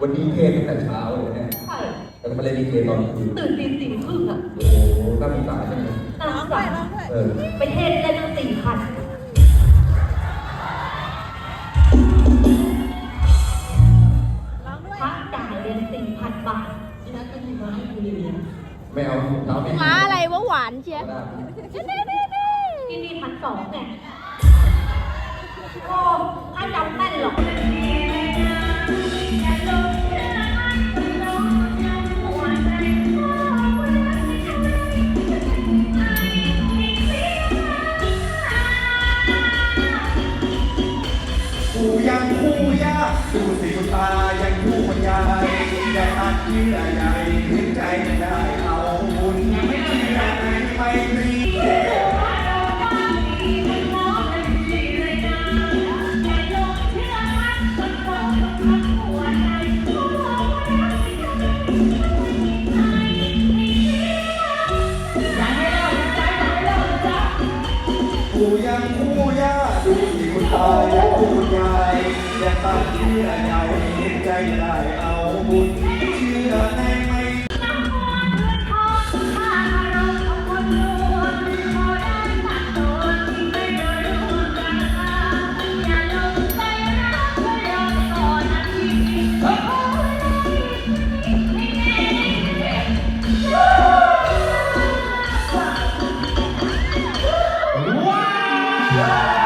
วันนี้เทศตั้งแต่เช้าเลยเนี่ยใช่แต่ทำไมเล่นดีเทตอนคืนตื่นตีสี่ครึ่งอะโอ้โหน่าสงสารจังเลยน่าสงสารเออไปเทศได้ตั้งสี่พันร้องด้วยพระจ่ายเรียนสี่พันบาทที่นั้นก็มีมาให้กูเรียนไม่เอาเท้าไม่ม้าอะไรวะหวานเชียได้ที่นี่พันสองเนี่ คู่ยังคู่ยากดูสิคุณตายังคู่คนยายได้อัดเยื่อใยเห็น คู่ยังคู่ยากดูสิคุณตายังคู่คุณยายอย่าตัดเชื่อใจเห็นใจได้เอาบุญเชื่อแน่ Yeah!